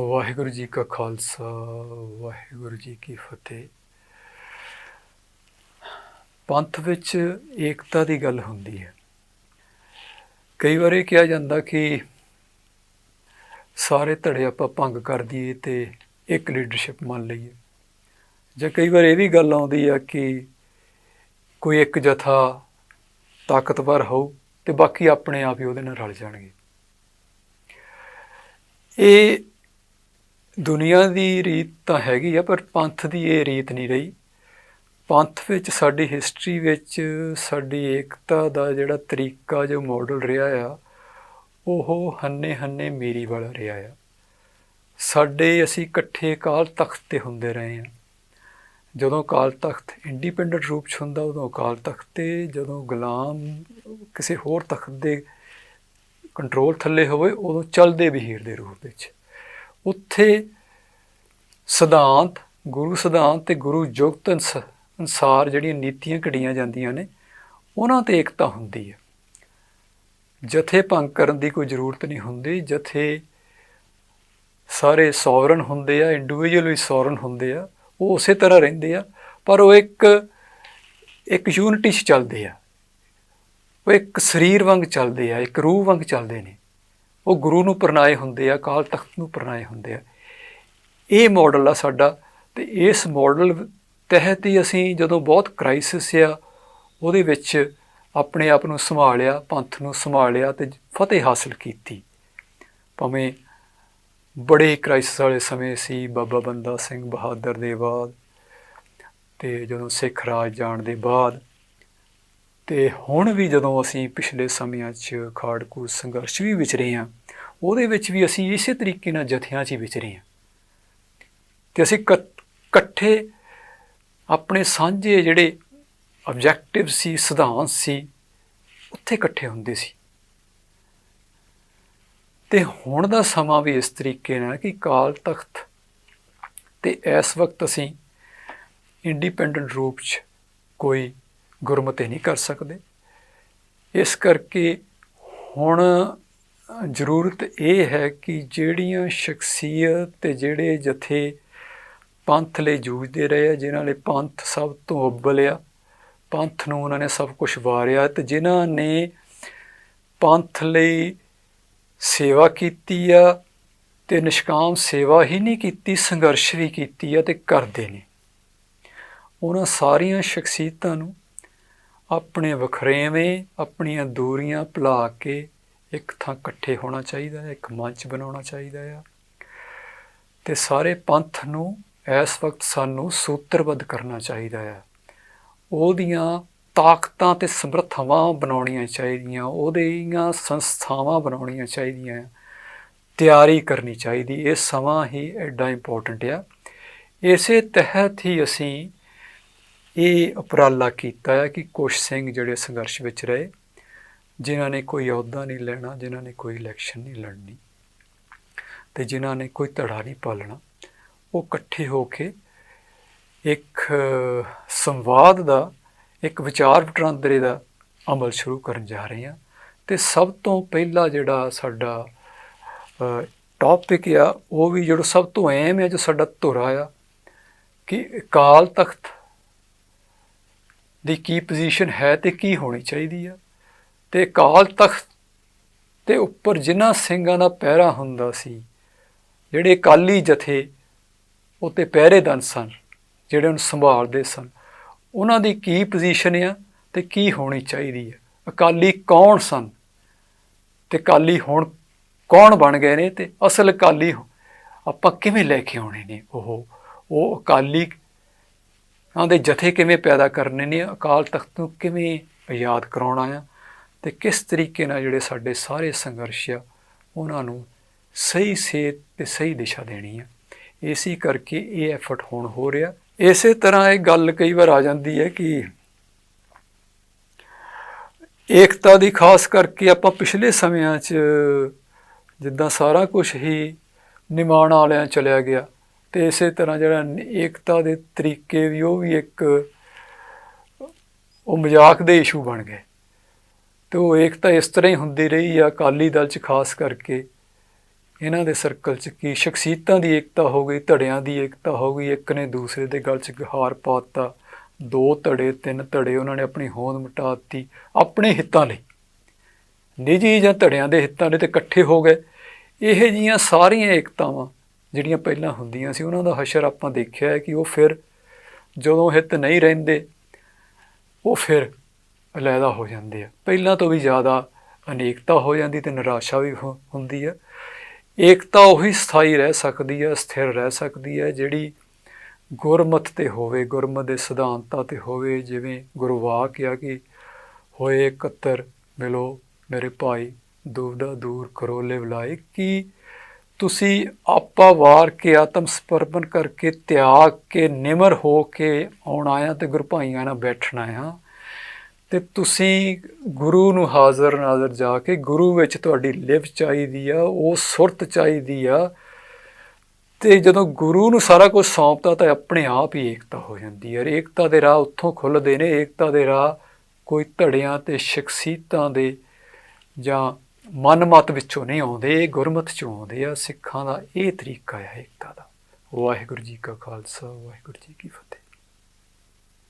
ਵਾਹਿਗੁਰੂ ਜੀ ਕਾ ਖਾਲਸਾ, ਵਾਹਿਗੁਰੂ ਜੀ ਕੀ ਫਤਿਹ। ਪੰਥ ਵਿੱਚ ਏਕਤਾ ਦੀ ਗੱਲ ਹੁੰਦੀ ਹੈ। ਕਈ ਵਾਰ ਇਹ ਕਿਹਾ ਜਾਂਦਾ ਕਿ ਸਾਰੇ ਧੜੇ ਆਪਾਂ ਭੰਗ ਕਰ ਦਈਏ ਤੇ ਇੱਕ ਲੀਡਰਸ਼ਿਪ ਮੰਨ ਲਈਏ। ਜਾਂ ਕਈ ਵਾਰ ਇਹ ਵੀ ਗੱਲ ਆਉਂਦੀ ਆ ਕਿ ਕੋਈ ਇੱਕ ਜਥਾ ਤਾਕਤਵਰ ਹੋਊ ਤੇ ਬਾਕੀ ਆਪਣੇ ਆਪ ਹੀ ਉਹਦੇ ਨਾਲ ਰਲ ਜਾਣਗੇ। ਇਹ ਦੁਨੀਆ ਦੀ ਰੀਤ ਤਾਂ ਹੈਗੀ ਆ, ਪਰ ਪੰਥ ਦੀ ਇਹ ਰੀਤ ਨਹੀਂ ਰਹੀ। ਪੰਥ ਵਿੱਚ ਸਾਡੀ ਹਿਸਟਰੀ ਵਿੱਚ ਸਾਡੀ ਏਕਤਾ ਦਾ ਜਿਹੜਾ ਤਰੀਕਾ, ਜੋ ਮਾਡਲ ਰਿਹਾ ਆ, ਉਹ ਹੰਨੇ ਹੰਨੇ ਮੇਰੀ ਵਾਲਾ ਰਿਹਾ ਆ। ਸਾਡੇ ਅਸੀਂ ਇਕੱਠੇ ਕਾਲ ਤਖਤ ਤੇ ਹੁੰਦੇ ਰਹੇ ਆ। ਜਦੋਂ ਕਾਲ ਤਖਤ ਇੰਡੀਪੈਂਡੈਂਟ ਰੂਪ ਚ ਹੁੰਦਾ, ਉਦੋਂ ਕਾਲ ਤਖਤ ਤੇ, ਜਦੋਂ ਗੁਲਾਮ ਕਿਸੇ ਹੋਰ ਤਖਤ ਦੇ ਕੰਟਰੋਲ ਥੱਲੇ ਹੋਵੇ, ਉਦੋਂ ਚੱਲਦੇ ਵਹੀਰ ਦੇ ਰੂਪ ਵਿੱਚ। ਉੱਥੇ ਸਿਧਾਂਤ, ਗੁਰੂ ਸਿਧਾਂਤ ਤੇ ਗੁਰੂ ਜੁਗਤ ਅਨੁਸ- ਅਨੁਸਾਰ ਜਿਹੜੀਆਂ ਨੀਤੀਆਂ ਘੜੀਆਂ ਜਾਂਦੀਆਂ ਨੇ, ਉਹਨਾਂ ਤੇ ਏਕਤਾ ਹੁੰਦੀ ਹੈ। ਜਥੇ ਭੰਗ ਕਰਨ ਦੀ ਕੋਈ ਜ਼ਰੂਰਤ ਨਹੀਂ ਹੁੰਦੀ। ਜਥੇ ਸਾਰੇ ਸੋਵਰਨ ਹੁੰਦੇ ਆ ਇੰਡੀਵਿਜੂਅਲ ਵੀ ਸੋਵਰਨ ਹੁੰਦੇ ਆ, ਉਹ ਉਸੇ ਤਰ੍ਹਾਂ ਰਹਿੰਦੇ ਆ, ਪਰ ਉਹ ਇੱਕ ਇੱਕ ਯੂਨਿਟੀ 'ਚ ਚੱਲਦੇ ਆ। ਉਹ ਇੱਕ ਸਰੀਰ ਵਾਂਗ ਚੱਲਦੇ ਆ, ਇੱਕ ਰੂਹ ਵਾਂਗ ਚੱਲਦੇ ਨੇ। ਉਹ ਗੁਰੂ ਨੂੰ ਪ੍ਰਣਾਏ ਹੁੰਦੇ ਆ ਕਾਲ ਤਖਤ ਨੂੰ ਪ੍ਰਣਾਏ ਹੁੰਦੇ ਆ। ਇਹ ਮਾਡਲ ਆ ਸਾਡਾ ਤੇ ਇਸ ਮਾਡਲ ਤਹਿਤ ਹੀ ਅਸੀਂ ਜਦੋਂ ਬਹੁਤ ਕ੍ਰਾਈਸਿਸ ਆ, ਉਹਦੇ ਵਿੱਚ ਆਪਣੇ ਆਪ ਨੂੰ ਸੰਭਾਲਿਆ, ਪੰਥ ਨੂੰ ਸੰਭਾਲਿਆ ਤੇ ਫਤਿਹ ਹਾਸਲ ਕੀਤੀ। ਭਾਵੇਂ ਬੜੇ ਕ੍ਰਾਈਸਿਸ ਵਾਲੇ ਸਮੇਂ ਸੀ, ਬਾਬਾ ਬੰਦਾ ਸਿੰਘ ਬਹਾਦਰ ਦੇ ਬਾਅਦ ਤੇ ਜਦੋਂ ਸਿੱਖ ਰਾਜ ਜਾਣ ਦੇ ਬਾਅਦ ਤੇ ਹੁਣ ਵੀ ਜਦੋਂ ਅਸੀਂ ਪਿਛਲੇ ਸਮਿਆਂ 'ਚ ਖਾੜਕੂ ਸੰਘਰਸ਼ ਵੀ ਵਿਚਰੇ ਹਾਂ ਉਹਦੇ ਵਿੱਚ ਵੀ ਅਸੀਂ ਇਸੇ ਤਰੀਕੇ ਨਾਲ ਜਥਿਆਂ 'ਚ ਹੀ ਵਿਚਰੇ ਹਾਂ। ਤੇ ਅਸੀਂ ਇਕ- ਇਕੱਠੇ ਆਪਣੇ ਸਾਂਝੇ ਜਿਹੜੇ ਆਬਜੈਕਟਿਵ ਸੀ, ਸਿਧਾਂਤ ਸੀ, ਉੱਥੇ ਇਕੱਠੇ ਹੁੰਦੇ ਸੀ। ਤੇ ਹੁਣ ਦਾ ਸਮਾਂ ਵੀ ਇਸ ਤਰੀਕੇ ਨਾਲ ਕਿ ਕਾਲ ਤਖਤ ਤੇ ਇਸ ਵਕਤ ਅਸੀਂ ਇੰਡੀਪੈਂਡੈਂਟ ਰੂਪ 'ਚ ਕੋਈ ਗੁਰਮਤਿ ਨਹੀਂ ਕਰ ਸਕਦੇ। ਇਸ ਕਰਕੇ ਹੁਣ ਜ਼ਰੂਰਤ ਇਹ ਹੈ ਕਿ ਜਿਹੜੀਆਂ ਸ਼ਖਸੀਅਤ ਤੇ ਜਿਹੜੇ ਜਥੇ ਪੰਥ ਲਈ ਜੂਝਦੇ ਰਹੇ ਆ, ਜਿਨ੍ਹਾਂ ਲਈ ਪੰਥ ਸਭ ਤੋਂ ਅੱਵਲ ਪੰਥ ਨੂੰ ਉਹਨਾਂ ਨੇ ਸਭ ਕੁਝ ਵਾਰਿਆ ਤੇ ਜਿਨ੍ਹਾਂ ਨੇ ਪੰਥ ਲਈ ਸੇਵਾ ਕੀਤੀ ਆ ਤੇ ਨਿਸ਼ਕਾਮ ਸੇਵਾ ਹੀ ਨਹੀਂ ਕੀਤੀ, ਸੰਘਰਸ਼ ਵੀ ਕੀਤੀ ਆ ਤੇ ਕਰਦੇ ਨੇ। ਉਹਨਾਂ ਸਾਰੀਆਂ ਸ਼ਖਸੀਅਤਾਂ ਨੂੰ ਆਪਣੇ ਵਖਰੇਵੇਂ, ਆਪਣੀਆਂ ਦੂਰੀਆਂ ਭੁਲਾ ਕੇ ਇੱਕ ਥਾਂ ਇਕੱਠੇ ਹੋਣਾ ਚਾਹੀਦਾ ਹੈ, ਇੱਕ ਮੰਚ ਬਣਾਉਣਾ ਚਾਹੀਦਾ ਹੈ। ਤੇ ਸਾਰੇ ਪੰਥ ਨੂੰ ਇਸ ਵਕਤ ਸਾਨੂੰ ਸੂਤਰਬੱਧ ਕਰਨਾ ਚਾਹੀਦਾ ਹੈ। ਉਹਦੀਆਂ ਤਾਕਤਾਂ ਤੇ ਸਮਰੱਥਾਵਾਂ ਬਣਾਉਣੀਆਂ ਚਾਹੀਦੀਆਂ ਉਹਦੀਆਂ ਸੰਸਥਾਵਾਂ ਬਣਾਉਣੀਆਂ ਚਾਹੀਦੀਆਂ, ਤਿਆਰੀ ਕਰਨੀ ਚਾਹੀਦੀ। ਇਹ ਸਮਾਂ ਹੀ ਐਡਾ ਇੰਪੋਰਟੈਂਟ ਆ। ਇਸੇ ਤਹਿਤ ਹੀ ਅਸੀਂ ਇਹ ਉਪਰਾਲਾ ਕੀਤਾ ਹੈ ਕਿ ਕੁਸ਼ ਸਿੰਘ ਜਿਹੜੇ ਸੰਘਰਸ਼ ਵਿੱਚ ਰਹੇ ਜਿਨ੍ਹਾਂ ਨੇ ਕੋਈ ਅਹੁਦਾ ਨਹੀਂ ਲੈਣਾ, ਜਿਨ੍ਹਾਂ ਨੇ ਕੋਈ ਇਲੈਕਸ਼ਨ ਨਹੀਂ ਲੜਨੀ ਤੇ ਜਿਨ੍ਹਾਂ ਨੇ ਕੋਈ ਧੜਾ ਨਹੀਂ ਪਾਲਣਾ, ਉਹ ਇਕੱਠੇ ਹੋ ਕੇ ਇੱਕ ਸੰਵਾਦ ਦਾ, ਇੱਕ ਵਿਚਾਰ ਵਟਾਂਦਰੇ ਦਾ ਅਮਲ ਸ਼ੁਰੂ ਕਰਨ ਜਾ ਰਹੇ ਹਾਂ ਤੇ ਸਭ ਤੋਂ ਪਹਿਲਾ ਜਿਹੜਾ ਸਾਡਾ ਟੌਪਿਕ ਆ, ਉਹ ਵੀ ਜਿਹੜਾ ਸਭ ਤੋਂ ਅਹਿਮ ਹੈ ਜੋ ਸਾਡਾ ਧੁਰਾ ਆ, ਕਿ ਅਕਾਲ ਤਖਤ ਦੀ ਕੀ ਪੋਜੀਸ਼ਨ ਹੈ ਤੇ ਕੀ ਹੋਣੀ ਚਾਹੀਦੀ ਆ। ਤੇ ਅਕਾਲ ਤਖਤ ਤੇ ਉੱਪਰ ਜਿਨ੍ਹਾਂ ਸਿੰਘਾਂ ਦਾ ਪਹਿਰਾ ਹੁੰਦਾ ਸੀ, ਜਿਹੜੇ ਅਕਾਲੀ ਜਥੇ ਉਤੇ ਪਹਿਰੇਦਾਰ ਸਨ, ਜਿਹੜੇ ਉਹਨੂੰ ਸੰਭਾਲਦੇ ਸਨ। ਉਹਨਾਂ ਦੀ ਕੀ ਪੋਜੀਸ਼ਨ ਆ ਤੇ ਕੀ ਹੋਣੀ ਚਾਹੀਦੀ ਹੈ ਅਕਾਲੀ ਕੌਣ ਸਨ? ਤੇ ਅਕਾਲੀ ਹੁਣ ਕੌਣ ਬਣ ਗਏ ਨੇ ਤੇ ਅਸਲ ਅਕਾਲੀ ਆਪਾਂ ਕਿਵੇਂ ਲੈ ਕੇ ਆਉਣੇ ਨੇ ਉਹ? ਉਹ ਅਕਾਲੀ ਦੇ ਜਥੇ ਕਿਵੇਂ ਪੈਦਾ ਕਰਨੇ ਨੇ? ਅਕਾਲ ਤਖਤ ਨੂੰ ਕਿਵੇਂ ਯਾਦ ਕਰਾਉਣਾ ਆ? ਤੇ ਕਿਸ ਤਰੀਕੇ ਨਾਲ ਜਿਹੜੇ ਸਾਡੇ ਸਾਰੇ ਸੰਘਰਸ਼ ਆ, ਉਹਨਾਂ ਨੂੰ ਸਹੀ ਸੇਧ ਤੇ ਸਹੀ ਦਿਸ਼ਾ ਦੇਣੀ ਆ। ਇਸੇ ਕਰਕੇ ਇਹ ਐਫਰਟ ਹੁਣ ਹੋ ਰਿਹਾ। ਇਸੇ ਤਰ੍ਹਾਂ ਇਹ ਗੱਲ ਕਈ ਵਾਰ ਆ ਜਾਂਦੀ ਹੈ ਕਿ ਏਕਤਾ ਦੀ ਖਾਸ ਕਰਕੇ ਆਪਾਂ ਪਿਛਲੇ ਸਮਿਆਂ 'ਚ ਜਿੱਦਾਂ ਸਾਰਾ ਕੁਝ ਹੀ ਨਿਮਾਣ ਵਾਲਿਆਂ ਚਲਿਆ ਗਿਆ ਤੇ ਇਸੇ ਤਰ੍ਹਾਂ ਜਿਹੜਾ ਏਕਤਾ ਦੇ ਤਰੀਕੇ ਵੀ ਉਹ ਵੀ ਇੱਕ ਉਹ ਮਜ਼ਾਕ ਦੇ ਇਸ਼ੂ ਬਣ ਗਏ। ਤੇ ਉਹ ਏਕਤਾ ਇਸ ਤਰ੍ਹਾਂ ਹੀ ਹੁੰਦੀ ਰਹੀ ਆ ਅਕਾਲੀ ਦਲ 'ਚ ਖਾਸ ਕਰਕੇ। ਇਹਨਾਂ ਦੇ ਸਰਕਲ 'ਚ ਕੀ ਸ਼ਖਸੀਅਤਾਂ ਦੀ ਏਕਤਾ ਹੋ ਗਈ, ਧੜਿਆਂ ਦੀ ਏਕਤਾ ਹੋ ਗਈ, ਇੱਕ ਨੇ ਦੂਸਰੇ ਦੇ ਗਲ 'ਚ ਹਾਰ ਪਾਤਾ। ਦੋ ਧੜੇ, ਤਿੰਨ ਧੜੇ ਉਹਨਾਂ ਨੇ ਆਪਣੀ ਹੋਂਦ ਮਿਟਾ ਦਿੱਤੀ ਆਪਣੇ ਹਿੱਤਾਂ ਲਈ। ਨਿੱਜੀ ਜਾਂ ਧੜਿਆਂ ਦੇ ਹਿੱਤਾਂ ਲਈ ਤੇ ਇਕੱਠੇ ਹੋ ਗਏ। ਇਹ ਜੀਆਂ ਸਾਰੀਆਂ ਏਕਤਾਵਾਂ ਜਿਹੜੀਆਂ ਪਹਿਲਾਂ ਹੁੰਦੀਆਂ ਸੀ, ਉਹਨਾਂ ਦਾ ਹਸ਼ਰ ਆਪਾਂ ਦੇਖਿਆ ਹੈ ਕਿ ਉਹ ਫਿਰ ਜਦੋਂ ਹਿੱਤ ਨਹੀਂ ਰਹਿੰਦੇ, ਉਹ ਫਿਰ ਅਲੱਗਾ ਹੋ ਜਾਂਦੇ ਆ। ਪਹਿਲਾਂ ਤੋਂ ਵੀ ਜ਼ਿਆਦਾ ਅਨੇਕਤਾ ਹੋ ਜਾਂਦੀ ਤੇ ਨਿਰਾਸ਼ਾ ਵੀ ਹੁ- ਹੁੰਦੀ ਆ। ਏਕਤਾ ਉਹੀ ਸਥਾਈ ਰਹਿ ਸਕਦੀ ਹੈ ਸਥਿਰ ਰਹਿ ਸਕਦੀ ਹੈ ਜਿਹੜੀ ਗੁਰਮਤ ਤੇ ਹੋਵੇ, ਗੁਰਮਤ ਦੇ ਸਿਧਾਂਤਾਂ ਤੇ ਹੋਵੇ, ਜਿਵੇਂ ਗੁਰਵਾਕ ਆ ਕਿ ਹੋਏ ਇਕੱਤਰ, ਮਿਲੋ ਮੇਰੇ ਭਾਈ, ਦੁਬਦਾ ਦੂਰ ਕਰੋ ਬੁਲਾਏ ਕਿ ਤੁਸੀਂ ਆਪਾ ਵਾਰ ਕੇ ਆਤਮ ਸਮਰਪਣ ਕਰਕੇ ਤਿਆਗ ਕੇ ਨਿਮਰ ਹੋ ਕੇ ਆਉਣਾ ਆ ਤੇ ਗੁਰਭਾਈਆਂ ਨਾਲ ਬੈਠਣਾ ਆ ਤੇ ਤੁਸੀਂ ਗੁਰੂ ਨੂੰ ਹਾਜ਼ਰ ਨਾਜ਼ਰ ਜਾ ਕੇ ਗੁਰੂ ਵਿੱਚ ਤੁਹਾਡੀ ਲਿਵ ਚਾਹੀਦੀ ਆ, ਉਹ ਸੁਰਤ ਚਾਹੀਦੀ ਆ। ਤੇ ਜਦੋਂ ਗੁਰੂ ਨੂੰ ਸਾਰਾ ਕੁਝ ਸੌਂਪਤਾ ਤਾਂ ਆਪਣੇ ਆਪ ਹੀ ਏਕਤਾ ਹੋ ਜਾਂਦੀ ਹੈ ਏਕਤਾ ਦੇ ਰਾਹ ਉੱਥੋਂ ਖੁੱਲਦੇ ਨੇ। ਏਕਤਾ ਦੇ ਰਾਹ ਕੋਈ ਧੜਿਆਂ ਤੇ ਸ਼ਖਸੀਅਤਾਂ ਦੇ ਜਾਂ ਮਨਮਤ ਵਿੱਚੋਂ ਨਹੀਂ ਆਉਂਦੇ, ਇਹ ਗੁਰਮਤ ਚੋਂ ਆਉਂਦੇ ਆ। ਸਿੱਖਾਂ ਦਾ ਇਹ ਤਰੀਕਾ ਹੈ ਏਕਤਾ ਦਾ। ਵਾਹਿਗੁਰੂ ਜੀ ਕਾ ਖਾਲਸਾ, ਵਾਹਿਗੁਰੂ ਜੀ ਕੀ ਫਤਿਹ।